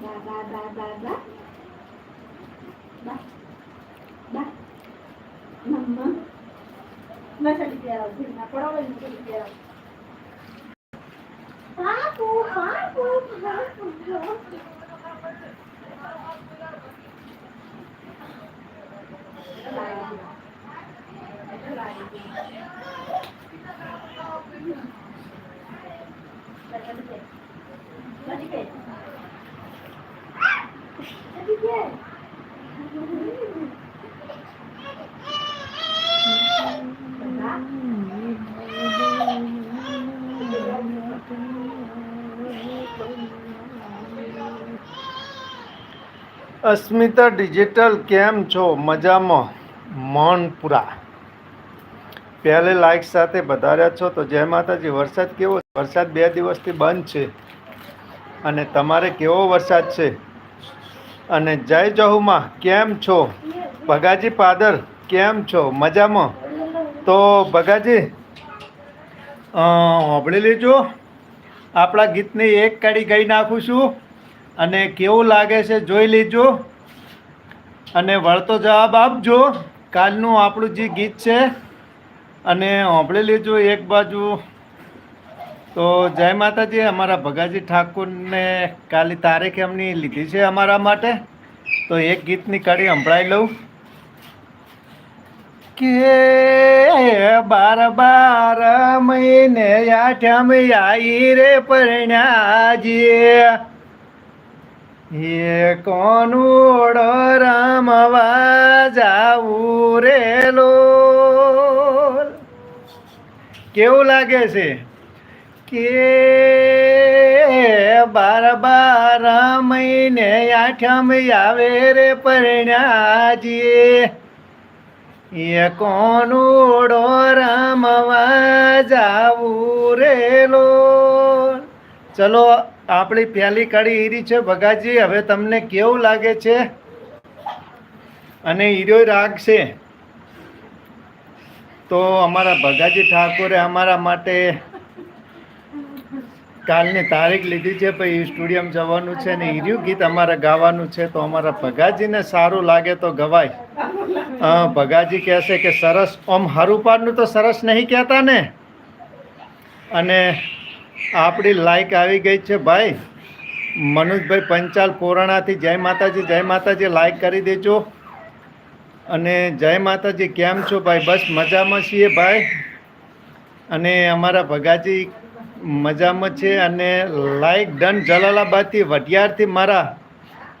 બા બા બા બા બા બા બા મમ્મા મસાલી પહેરાવ ભીડના પડાવે ને મસાલી પહેરાવ પાપુ પાપુ પાપુ પાપુ અસ્મિતા ડિજિટલ કેમ છો? મજામાં? મનપુરા પહેલે લાઈક સાથે વધાર્યા છો તો જય માતાજી, વરસાદ કેવો વરસાદ બે દિવસથી બંધ છે. અને તમારે કેવો વરસાદ છે? અને જય જહુમાં, કેમ છો? ભગાજી પાદર, કેમ છો? મજામાં? તો ભગાજી સાંભળી લેજો. આપણા ગીતની એક કડી ગઈ નાખું છું અને કેવું લાગે છે જોઈ લેજો. અને વળતો જવાબ આપજો. કાલનું આપણું જે ગીત છે, અને સાંભળી લેજો એક બાજુ. તો જય માતાજી, અમારા ભગાજી ઠાકોરને કાલી તારીખ એમની લીધી છે અમારા માટે. તો એક ગીતની કડી સંભળાઈ લઉં. કે બાર બાર મહિને આઠમ આઈ રે પરણ્યાજી એ કોનુડો રમવા જાવું રે લોલ. કેવું લાગે છે? કે બાર બાર મહિને આઠમ આવે રે પરણ્યાજી એ કોનુડો રામવા જાવું રે લોલ ચલો, આપણી પહેલી કડી ઈરી છે ભગાજી, હવે તમને કેવું લાગે છે? અને હીરો રાગ છે? તો અમારા ભગાજી ઠાકોરે અમારા માટે કાલની તારીખ લીધી છે પછી સ્ટુડિયમ જવાનું છે ને હિર્યું ગીત અમારે ગાવાનું છે તો અમારા ભગાજીને સારું લાગે તો ગવાય. હા ભગાજી કહેશે કે સરસ ઓમ હરુપારનું તો સરસ નહીં કહેતા ને? અને આપણી લાઈક આવી ગઈ છે ભાઈ. મનોજભાઈ પંચાલ પોરાણાથી જય માતાજી જય માતાજી લાઈક કરી દેજો. અને જય માતાજી કેમ છો ભાઈ? બસ મજામાં છીએ ભાઈ. અને અમારા ભગાજી મજામાં છે અને લાઈક ડન જલાલાબાદથી વઢિયારથી મારા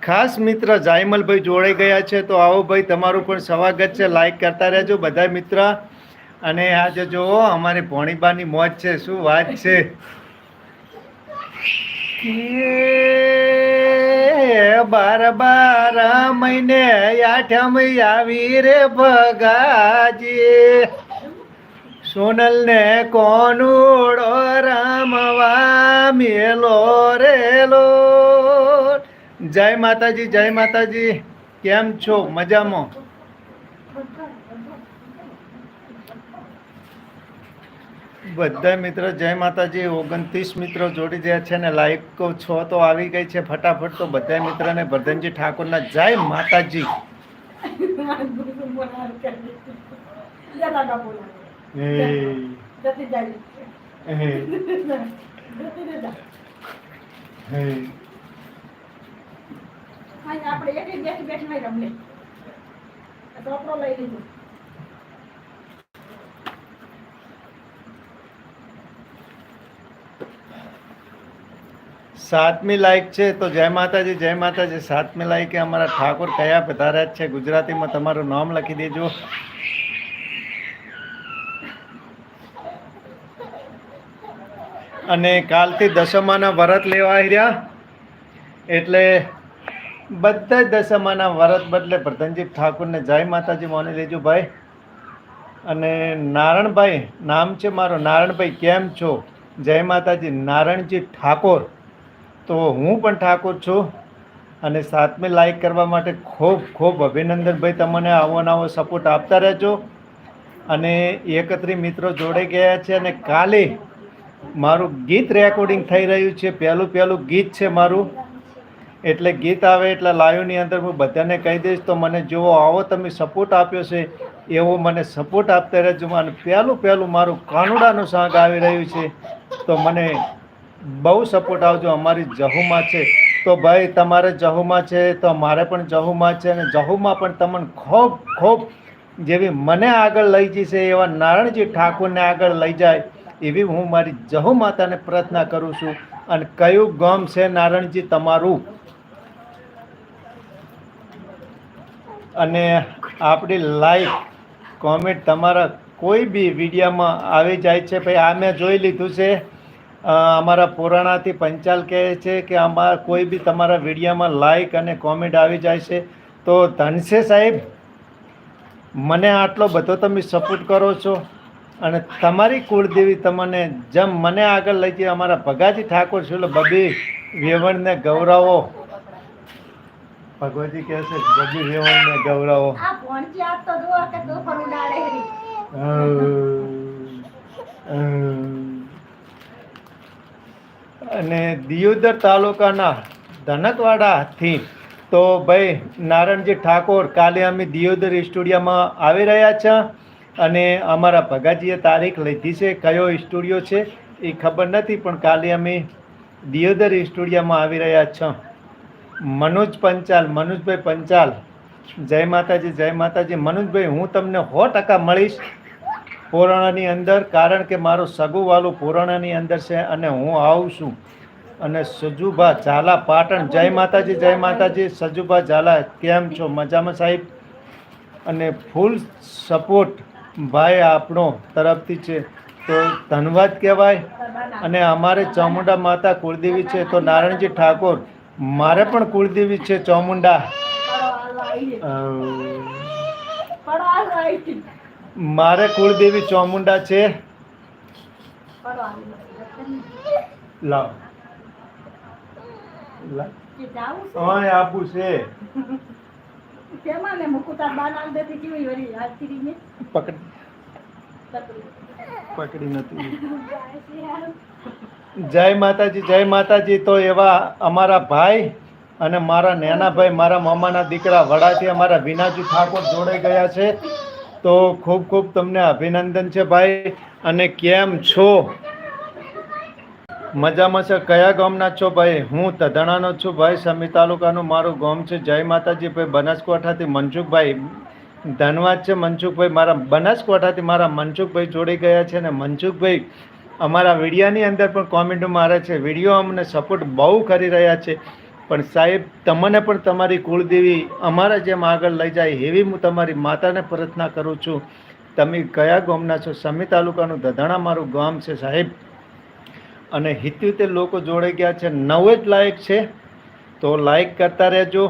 ખાસ મિત્ર જાયમલભાઈ જોડાઈ ગયા છે. તો આવો ભાઈ, તમારું પણ સ્વાગત છે. લાઈક કરતા રહેજો બધા મિત્ર. અને આજે જુઓ અમારી ભોણીબાની મોજ છે. શું વાત છે? બાર બાર મહિને આઠમ આવી રે ભગાજી સોનલ ને કોનુડો રામવા મેલો રેલો. જય માતાજી જય માતાજી. કેમ છો? મજામાં? બધા મિત્રો, જય માતાજી. ઓગણત્રીસ મિત્રો જોડી ગયા છે ને લાઈકો છો તો આવી ગઈ છે ફટાફટ. તો બધા મિત્રોને વર્ધનજી ઠાકોરના જય માતાજી. સાતમી લાઈક છે, તો જય માતાજી જય માતાજી. સાતમી લાઈકે અમારા ઠાકોર કયા પધાર્યા છે? ગુજરાતીમાં તમારું નામ લખી દેજો. અને કાલથી દશમાના વ્રત લેવા રહ્યા એટલે બધા દશમાના વ્રત બદલે પ્રધાનજી ઠાકુરને જય માતાજી માની લેજો ભાઈ. અને નારણભાઈ, નામ છે મારું? નારણભાઈ, કેમ છો? જય માતાજી. નારણજી ઠાકોર. તો હું પણ ઠાકોર છું. અને સાતમી લાઈક કરવા માટે ખૂબ ખૂબ અભિનંદન ભાઈ તમને આવો નવો સપોર્ટ આપતા રહેજો. અને એકત્રી મિત્રો જોડે ગયા છે અને કાલે મારું ગીત રેકોર્ડિંગ થઈ રહ્યું છે. પહેલું પહેલું ગીત છે મારું. એટલે ગીત આવે એટલે લાઈવની અંદર હું બધાને કહી દઈશ, તો મને જુઓ, આવો તમે સપોર્ટ આપ્યો છે, એવો મને સપોર્ટ આપતા રહેજો. અને પહેલું પહેલું મારું કાનુડાનું સાંગ આવી રહ્યું છે, તો મને બહુ સપોર્ટ આવજો. અમારી જહુમાં છે. તો ભાઈ, તમારે જહુમાં છે, તો મારે પણ જહુમાં છે, અને જહુમાં પણ તમને ખૂબ ખૂબ જેવી મને આગળ લઈ જશે, એવા નારણજી ઠાકોરને આગળ લઈ જાય. એવી હું મારી જહુ માતાને પ્રાર્થના કરું છું અને કયું ગામ છે નારણજી તમારું? અને આપણી લાઈક કોમેન્ટ તમારા કોઈ બી વિડીયામાં આવી જાય છે. ભાઈ, આ મેં જોઈ લીધું છે. અમારા પુરાણાથી પંચાલ કહે છે કે આમાં કોઈ બી તમારા વિડીયામાં લાઈક અને કોમેન્ટ આવી જાય છે. તો ધનશે સાહેબ, મને આટલો બધો તમે સપોર્ટ કરો છો. અને તમારી કુળદેવી તમને જેમ મને આગળ લઈ ગઈ અમારા ભગાજી ઠાકોર છે બબી વેવણને ગૌરવો. ભગવતી કહે છે બબી વેવણને ગૌરવો. અને દિયોદર તાલુકાના ધનકવાડાથી તો ભાઈ નારણજી ઠાકોર કાલે અમે દિયોદર સ્ટુડિયોમાં આવી રહ્યા છે. અને અમારા ભગાજીએ તારીખ લીધી છે, કયો સ્ટુડિયો છે, એ ખબર નથી, પણ કાલે અમે દિયોદર સ્ટુડિયોમાં આવી રહ્યા છીએ મનોજ પંચાલ, મનોજભાઈ પંચાલ. જય માતાજી જય માતાજી. મનોજભાઈ, હું તમને સો ટકા મળીશ પુરાણાની અંદર, કારણ કે મારું સગુવાલું પુરાણાની અંદર છે અને હું આવું છું. અને સજુભા ઝાલા પાટણ. જય માતાજી જય માતાજી. સજુભા ઝાલા, કેમ છો? મજામાં સાહેબ? અને ફૂલ સપોર્ટ ભાઈ આપણો તરફથી છે. તો ધન્યવાદ કહેવાય. અને અમારે ચામુંડા માતા કુળદેવી છે. તો નારાયણજી ઠાકોર મારે પણ કુળદેવી છે ચામુંડા. મારે કુળદેવી ચામુંડા છે. લાવ. આપું છે. છે ને મુકુતા બાનાલ દેતી કેવી વળી હાથરી ને પકડ. પકડી. નથી. જય માતાજી જય માતાજી. તો એવા અમારા ભાઈ અને મારા નેના ભાઈ મારા મામાના દીકરા વડાથી અમારા વિનાજી ઠાકોર જોડાઈ ગયા છે. તો ખૂબ ખૂબ તમને અભિનંદન છે ભાઈ. અને કેમ છો? મજામાં છે. કયા ગામના છો ભાઈ? હું તધણાનો છું ભાઈ. સમી તાલુકાનું મારું ગામ છે. જય માતાજી ભાઈ. બનાસકાંઠાથી મનસુખભાઈ. ધન્યવાદ છે મનસુખભાઈ. મારા બનાસકાંઠાથી મારા મનસુખભાઈ જોડી ગયા છે ને મનસુખભાઈ, અમારા વિડીયાની અંદર પણ કોમેન્ટ મારે છે. વીડિયો અમને સપોર્ટ બહુ કરી રહ્યા છે. પણ સાહેબ, તમને પણ તમારી કુળદેવી અમારા જેમ આગળ લઈ જાય એવી હું તમારી માતાને પ્રાર્થના કરું છું. તમે કયા ગામના છો? સમી તાલુકાનું ધધાણા મારું ગામ છે સાહેબ. અને હિત્યોતેર લોકો જોડે ગયા છે. નવ જ લાયક છે. તો લાઈક કરતા રહેજો.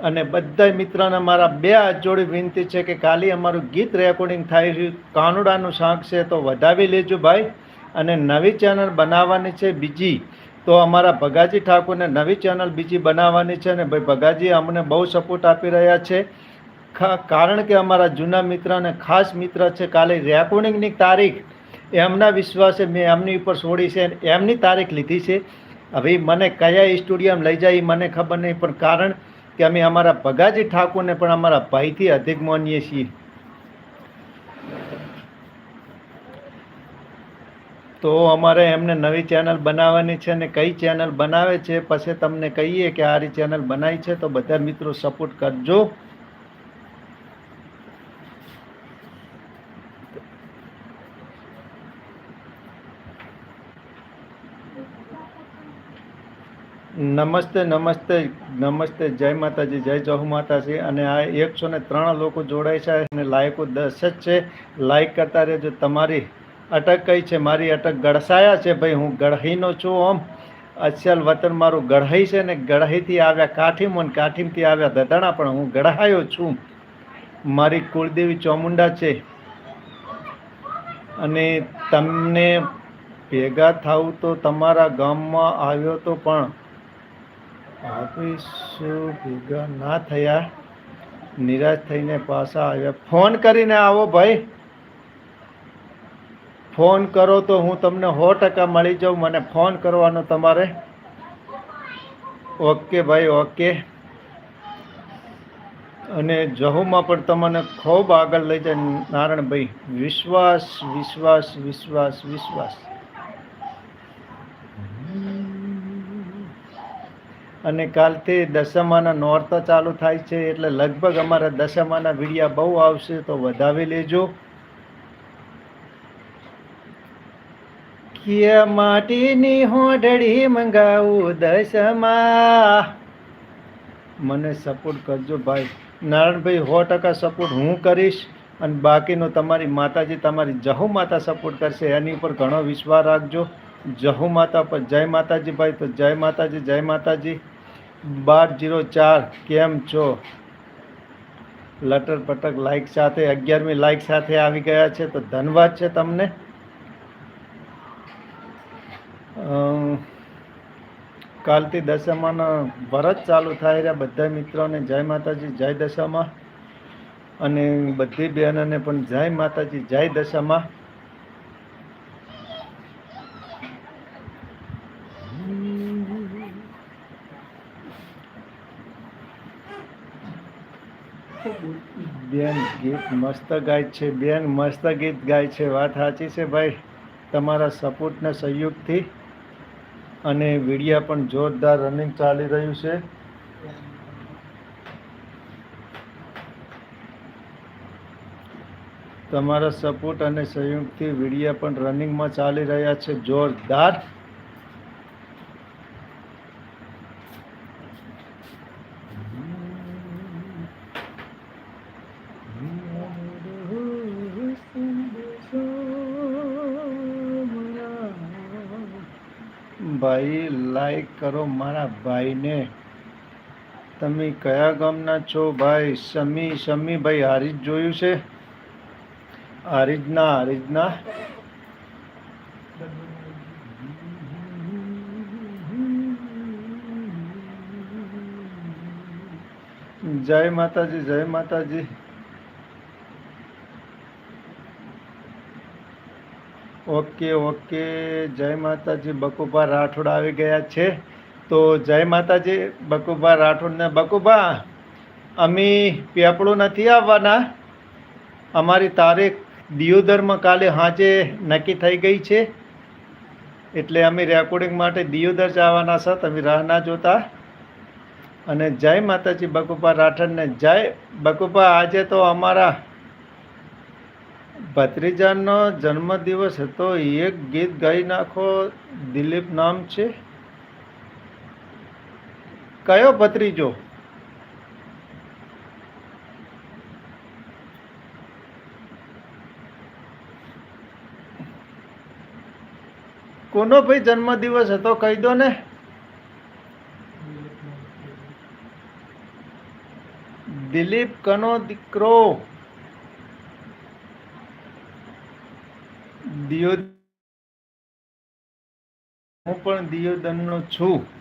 અને બધા મિત્રોને મારા બે હાથ જોડી વિનંતી છે કે કાલે અમારું ગીત રેકોર્ડિંગ થાય છે કાનુડાનું શાક છે તો વધાવી લેજો ભાઈ. અને નવી ચેનલ બનાવવાની છે બીજી. તો અમારા ભગાજી ઠાકોરને નવી ચેનલ બીજી બનાવવાની છે અને ભાઈ ભગાજી અમને બહુ સપોર્ટ આપી રહ્યા છે. કારણ કે અમારા જૂના મિત્ર અને ખાસ મિત્ર છે. કાલે રેકોર્ડિંગની તારીખ એમના વિશ્વાસે મેં એમની ઉપર છોડી છે એમની તારીખ લીધી છે. હવે મને કયા સ્ટુડિયોમાં લઈ જાય મને ખબર નહીં, પણ કારણ કે અમે અમારા ભગાજી ઠાકોરને પણ અમારા ભાઈથી અધિક માનીએ છીએ. તો અમારે એમને નવી ચેનલ બનાવવાની છે અને કઈ ચેનલ બનાવે છે, પછી તમને કહીએ કે આરી ચેનલ બનાવી છે, તો બધા મિત્રો સપોર્ટ કરજો. નમસ્તે નમસ્તે નમસ્તે, જય માતાજી, જય જહુ માતાજી. અને આ એકસો ને ત્રણ લોકો જોડાય છે અને લાયકો દસ જ છે. લાઈક કરતા રહેજો. તમારી અટક કઈ છે? મારી અટક ગળસાયા છે ભાઈ. હું ગઢહીનો છું ઓમ. અસલ વતન મારું ગઢહી છે ને ગઢહીથી આવ્યા કાઠીમ અને કાઠીમથી આવ્યા દદાણા પણ હું ગઢાયો છું. મારી કુળદેવી ચોમુંડા છે. અને તમને ભેગા થવું તો તમારા ગામમાં આવ્યો તો પણ ઓફિસો ભેગા ના થયા, નિરાશ થઈને પાછા આવ્યા. ફોન કરીને આવો ભાઈ. ફોન કરો તો હું તમને સો ટકા મળી જાઉં, મને ફોન કરવાનો તમારે. ઓકે ભાઈ, ઓકે. અને જહુમાં પણ તમને ખૂબ આગળ લઈ જાય નારાયણભાઈ. વિશ્વાસ વિશ્વાસ વિશ્વાસ વિશ્વાસ. અને કાલથી દશમાના નોરતો ચાલુ થાય છે, એટલે લગભગ અમારા દશમાના વિડીયા બહુ આવશે, તો વધાવી લેજો. કે માટીની હોડડી મંગાવું દશમા મને સપોર્ટ કરજો ભાઈ. નારાયણભાઈ, સો ટકા સપોર્ટ હું કરીશ અને બાકીનો તમારી માતાજી, તમારી જહુ માતા સપોર્ટ કરશે, એની ઉપર ઘણો વિશ્વાસ રાખજો. જહુ માતા પર જય માતાજી ભાઈ, તો જય માતાજી જય માતાજી. બાર જીરો ચાર, કેમ છો? લટર પટક લાઈક સાથે, અગિયારમી લાઈક સાથે આવી ગયા છે, તો ધન્યવાદ છે તમને. કાલથી દશામાના ભરત ચાલુ થાય રહ્યા બધા મિત્રોને, જય માતાજી, જય દશામાં. અને બધી બહેનોને પણ જય માતાજી, જય દશામાં. બેન ગીત મસ્ત ગાય છે, બેન મસ્ત ગીત ગાય છે, વાત સાચી છે ભાઈ. તમારા સપોર્ટના સહયોગથી અને વિડિયા પણ જોરદાર રનિંગ ચાલી રહ્યું છે. તમારા સપોર્ટ અને સહયોગથી વિડિયા પણ રનિંગમાં ચાલી રહ્યા છે, જોરદાર ભાઈ લાઈક કરો મારા ભાઈને. તમે કયા ગામના છો ભાઈ? સમી સમી ભાઈ, હારીજ જોયું છે? હારીજના હારીજના. જય માતાજી જય માતાજી. Okay okay. જય માતાજી, બકુભા રાઠોડ આવી ગયા છે. તો જય માતાજી, બકુભા રાઠોડ ને બકુભા, અમે પેપડું નથી આવવાના. અમારી તારીખ દિયોદરમાં કાલે સાંજે નક્કી થઈ ગઈ છે. એટલે અમે રેકોર્ડિંગ માટે દિયોદર જવાના છે, તમે રાહ ના જોતા. અને જય માતાજી, બકુભા રાઠોડને જય. બકુભા, આજે તો અમારા ભત્રીજાનો જન્મદિવસ હતો. એક ગીત ગાઈ નાખો, દિલીપ નામ છે. કયો ભત્રીજો? કોનો ભાઈ જન્મદિવસ હતો, કહી દો ને. દિલીપ કનો દીકરો. દિયો હું પણ દિયોદનનો છું.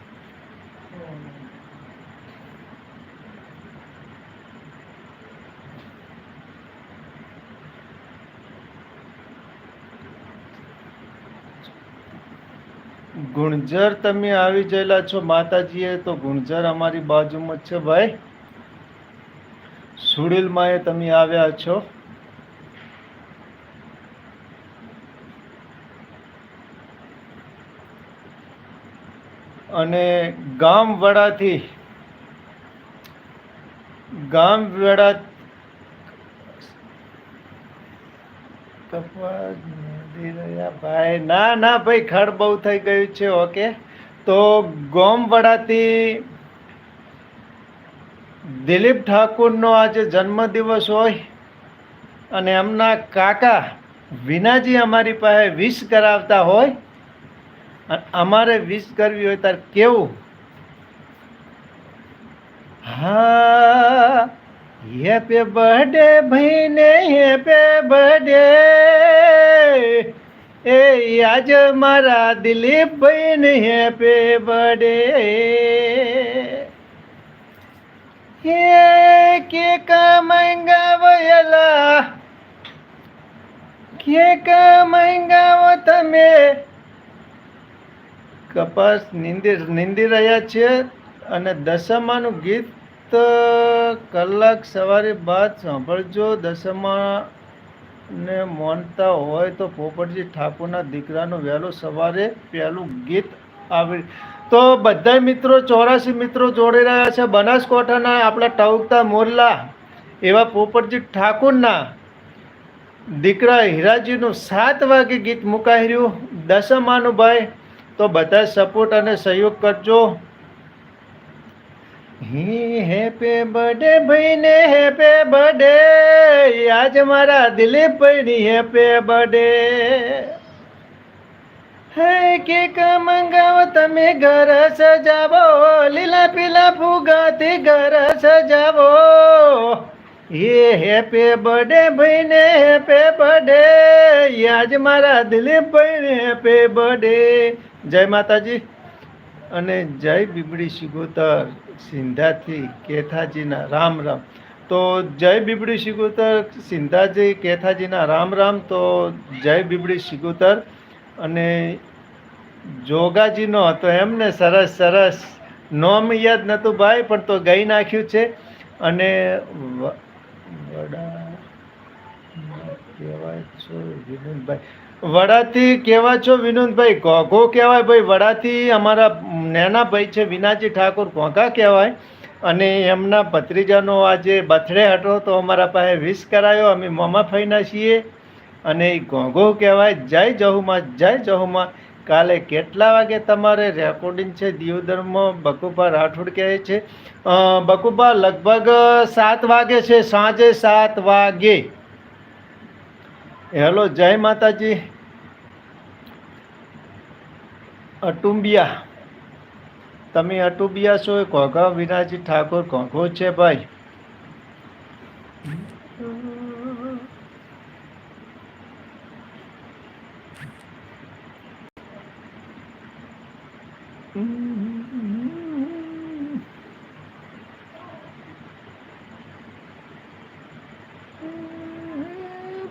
ગુણજર તમે આવી ગયેલા છો માતાજીએ, તો ગુણજર અમારી બાજુમાં છે ભાઈ. સુડીલમાં એ તમે આવ્યા છો. અને ગામ વડાથી ગામ વડા કપાસ નદી રહ્યા ભાઈ. ના ના ભાઈ, ખડ બહુ થઈ ગયું છે, ઓકે. તો ગોમવાડાથી દિલીપ ઠાકુરનો આજે જન્મદિવસ હોય અને એમના કાકા વિનાજી અમારી પાસે વિશ કરાવતા હોય અને અમારે વિશ કરવી હોય ત્યારે કેવું? હા, હેપી બર્થડે ભાઈને, હેપી બર્થડે. એ આજ મારા દિલીપ ભાઈને હેપી બર્થડે. હે કેક મંગાવેલા, કેક મંગાવો તમે. કપાસ નીંદી નીંદી રહ્યા છે અને દશમાનું ગીત કલાક સવારે બાદ સાંભળજો. દશમાને માનતા હોય તો પોપટજી ઠાકોરના દીકરાનું વહેલું સવારે પહેલું ગીત આવી. તો બધા મિત્રો, ચોરાસી મિત્રો જોડી રહ્યા છે. બનાસકાંઠાના આપણા ટવકતા મોરલા એવા પોપટજી ઠાકોરના દીકરા હીરાજીનું સાત વાગે ગીત મુકાઈ રહ્યું. દશમાનું ભાઈ તો બધા સપોર્ટ અને સહયોગ કરજો. હી, હેપે બર્થડે ભાઈને, હેપે બર્થડે. આજ મારા દિલીપ ભાઈની હેપે બર્થડે. હે, કેક મંગાવો, તમે ઘર સજાવો. લીલા પીલા ફુગાથી ઘર સજાવો. એ હેપે બર્થડે ભાઈને, હેપે બર્થડે. આજ મારા દિલીપ ભાઈને હેપે બર્થડે. જય માતાજી. અને જય બીબડી શિગોતર સિંધાથી કેથાજીના રામ રામ. તો જય બીબડી શિગોતર સિંધાજી, કેથાજીના રામ રામ. તો જય બીબડી શિગોતર. અને જોગાજીનો હતો એમને સરસ સરસ નોમ યાદ નહોતું ભાઈ, પણ તો ગઈ નાખ્યું છે. અને વડા કહેવાય છો વિનોદભાઈ વડાથી કહેવા છો વિનોદભાઈ? ઘોઘો કહેવાય ભાઈ. વડાથી અમારા નાના ભાઈ છે, વિનાજી ઠાકોર ઘોઘા કહેવાય. અને એમના ભત્રીજાનો આજે બર્થડે હતો, તો અમારા પાસે વિશ કરાયો. અમે મામા ફઈના છીએ. અને એ ઘોઘો કહેવાય. જય જહુમાં જય જહુમાં. કાલે કેટલા વાગે તમારે રેકોર્ડિંગ છે? દિયોદરમાં બકુભા રાઠોડ કહે છે. બકુભા લગભગ સાત વાગે છે. સાંજે સાત વાગે. હેલો જય માતાજી. અટુંબિયા. તમે અટુંબિયા છો? ઘોઘા વિનાજી ઠાકોર ઘોઘો છે ભાઈ. બાર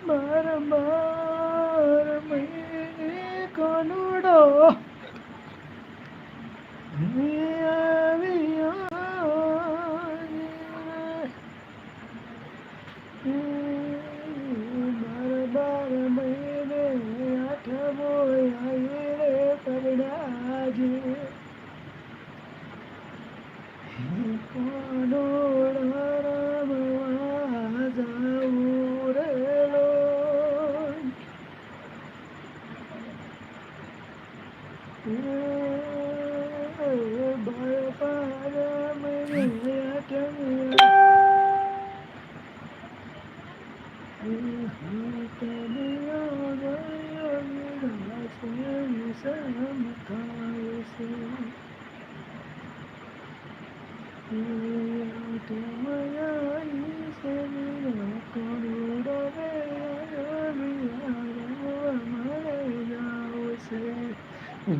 બાર મહિને કાનુડો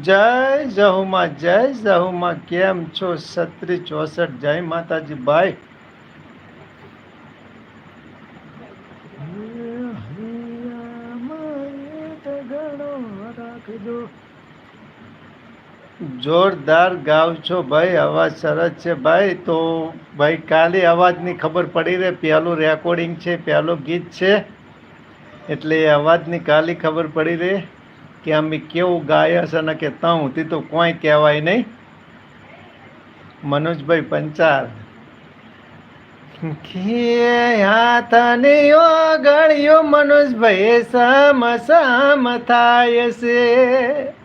જય જહુમાં જય જહુમાં કેમ છો છત્રી ચોસઠ જય માતાજી ભાઈ જોરદાર ગાવ છો ભાઈ, અવાજ સરસ છે ભાઈ. તો ભાઈ, કાલે અવાજની ખબર પડી રહે, પહેલું રેકોર્ડિંગ છે, પહેલું ગીત છે. એટલે એ અવાજની કાલે ખબર પડી રહે કે અમે કેવું ગાય છે અને કે તઉ, તે તો કોઈ કહેવાય નહીં. મનોજભાઈ પંચાલ. હાથની ઓગળ્યો મનોજભાઈ સામ સામ થાય છે.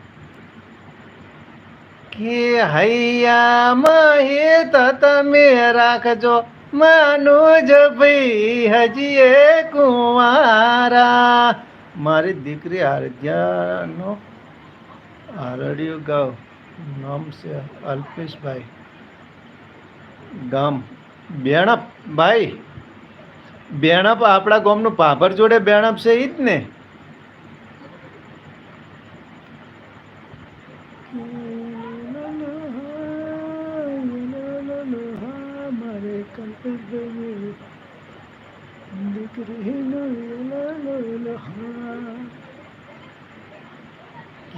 કે હૈયા મહે તો તમે રાખજો. માનુજ ભાઈ હજી એ કુંવારા. મારી દીકરી આરધ્યાનો આરડિયું ગાવ. નામ છે અલ્પેશભાઈ. ગામ. બેણપ, ભાઈ. બેણપ આપણા ગામનું પાભર જોડે બેણપ છે એ જ ને?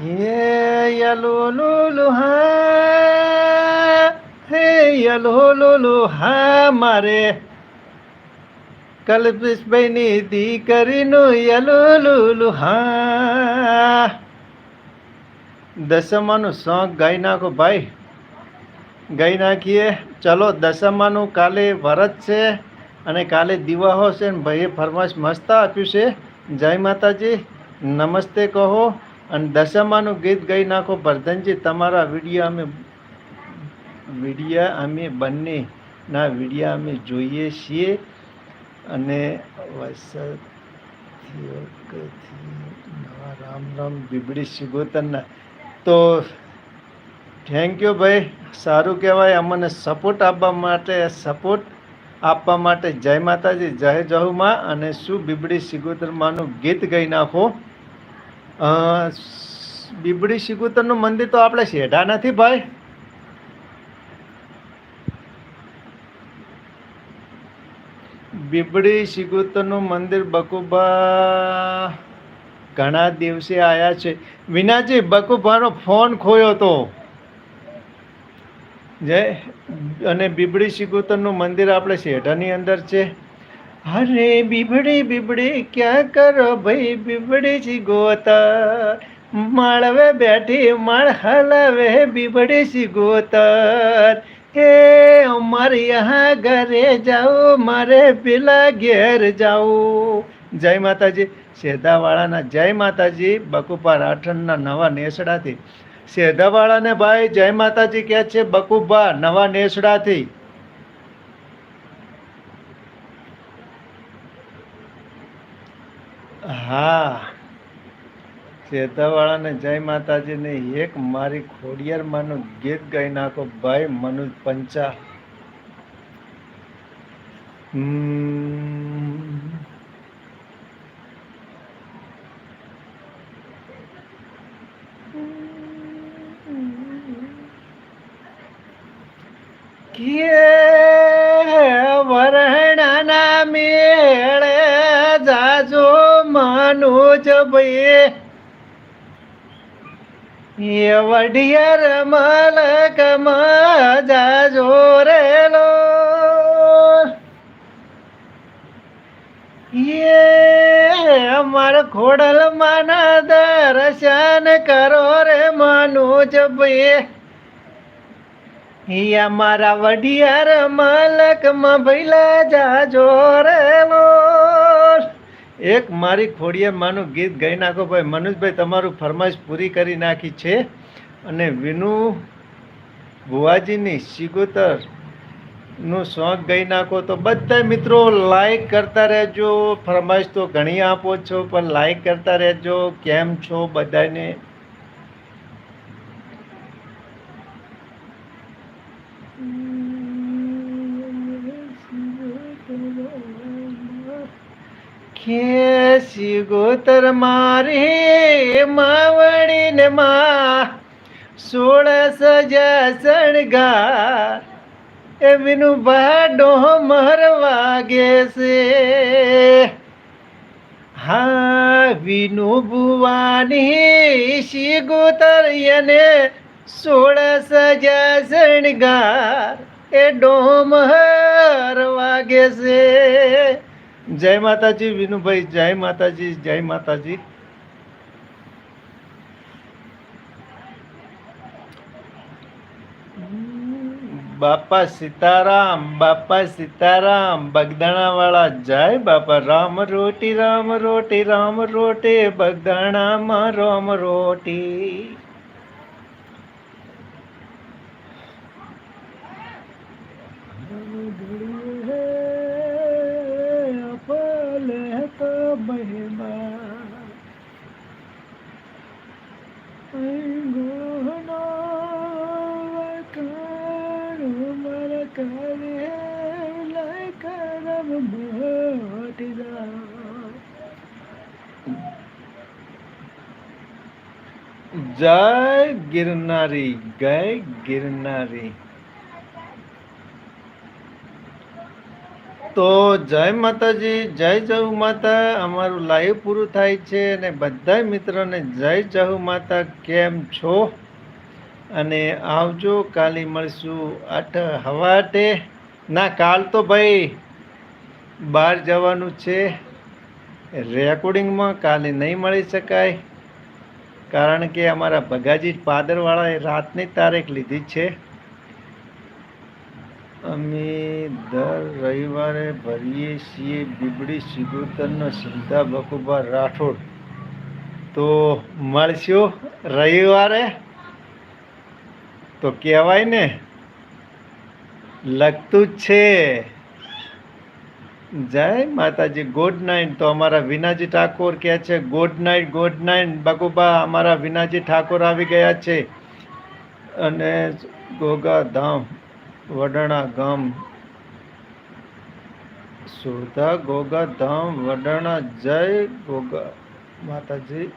હે યલુલુલુ હા, હે યલો લો લો હા મારે. કલ્પેશભાઈની દીકરીનું યલો લો લો હા. દસમાનું સોંગ ગાઈ નાખો ભાઈ. ગાઈ નાખીએ. ચલો, દસમાનું કાલે વરત છે અને કાલે દિવાહો છે ને ભાઈએ ફરમાશ મસ્ત આપ્યું છે. જય માતાજી, નમસ્તે કહો. અને દસમાનું ગીત ગઈ નાખો. વર્ધનજી તમારા વીડિયો અમે વિડીયા અમે બંનેના વિડીયા અમે જોઈએ છીએ. અને વરસાદથી નવા રામ રામ, બીબડી સિગોતરના તો થેન્ક યુ ભાઈ. સારું કહેવાય અમને સપોર્ટ આપવા માટે સપોર્ટ આપવા માટે. જય માતાજી, જય જહુમાં અને શું બીબડી સિગોતરમાંનું ગીત ગાઈ નાખો. બીબડી સિગોતરનું મંદિર તો આપણે શેઢા નથી, ભાઈ. બીબડી સિગોતરનું મંદિર બકુબા ઘણા દિવસે આવ્યા છે. વિનાજી, બકુભાનો ફોન ખોયો તો. જય અને બીબડી સિગોતરનું મંદિર આપણે શેઢાની અંદર છે. અરે બીબડી બીબડી, ક્યાં કરો ભાઈ બીબડી સિગોતર માળવે બેઠી, માળ હલાવે બીબડી સિગોતર હે અમારે યહાં ઘરે જાઓ મારે પેલા ઘેર જાઓ જય માતાજી. શેધાવાળાના જય માતાજી બકુપા રાઠણના નવા નેસડાથી. શેધાવાળાને ભાઈ જય માતાજી કહે છે બકુબા નવા નેસડાથી હા શેધાવાળાને જય માતાજીને એક મારી ખોડિયારમાંનું ગીત ગાઈ નાખો ભાઈ, મનુજ પંચા હમ. કે વરણાના મેળે જાજો મનુજ ભાઈ. એ વઢિયાર મલક જાજો રેલો. એ અમાર ખોડલ માના દર્શન કરો રે મનુજ ભાઈ. હિયા મારા વઢિયાર માલકમાં ભૈલા જાજો રેલો એક મારી ખોડિયા માનું ગીત ગાઈ નાખો ભાઈ. મનુજભાઈ, તમારું ફરમાઈશ પૂરી કરી નાખી છે. અને વિનુ ભુવાજીની સિગોતરનું શોખ ગઈ નાખો તો બધા મિત્રો લાઈક કરતા રહેજો. ફરમાઈશ તો ઘણી આપો છો, પણ લાઈક કરતા રહેજો. કેમ છો બધાને? ખેસી ગોતર મારી માવડી ને માં સોળ સજા સણગા એ વિનુ ભાડો મર વાગે છે. હા વિનુ ભુવાની શી ગોતર એને સોળ સજા સણગા એ ડોમહર વાગે છે. જય માતાજી, વિનુભાઈ, જય માતાજી જય માતાજી. બાપા સીતારામ બાપા સીતારામ બગદાણા વાળા જય બાપા, રામ રોટી રામ રોટી રામ રોટી, બગદાણામાં રામ રોટી. ગિરનારી ગઈ ગિરનારી તો જય માતાજી, જય જહુ માતા. અમારું લાઈવ પૂરું થાય છે અને બધા મિત્રોને જય જહુ માતા. કેમ છો? અને આવજો, કાલે મળશું આઠ હવાટે. ના, કાલ તો ભાઈ બહાર જવાનું છે. રેકોર્ડિંગમાં કાલે નહીં મળી શકાય. કારણ કે અમારા ભગાજી પાદરવાળાએ રાતની તારીખ લીધી છે. અમે દર રવિવારે ભરીએ છીએ બીબડી સિગોતરનો સિંધા બકુબા રાઠોડ. તો મળશું રવિવારે? તો કહેવાય ને, લગતું જ છે. જય માતાજી ગુડ નાઇટ તો અમારા વિનાજી ઠાકોર કહે છે good night good night Bakuba, અમારા વિનાજી ઠાકોર આવી ગયા છે. અને ગોગા ધામ, વડાણા ગામ. સુધા ગોગા ધામ, વડાણા, જય ગોગા માતાજી.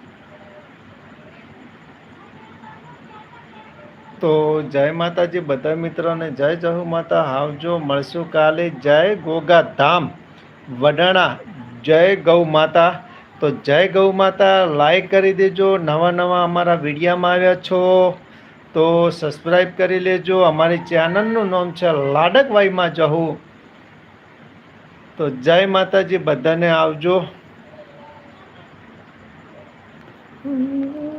તો જય માતાજી, બધા મિત્રોને જય જહુ માતા. આવજો, મળશું કાલે. જય ગોગા ધામ. વડાણા જય ગૌ માતા. તો જય ગૌ માતા લાઈક કરી દેજો. નવા નવા અમારા વિડીયામાં આવ્યા છો, તો સબસ્ક્રાઈબ કરી લેજો. અમારી ચેનલનું નામ છે લાડકવાઈમાં જહું. તો જય માતાજી, બધાને આવજો.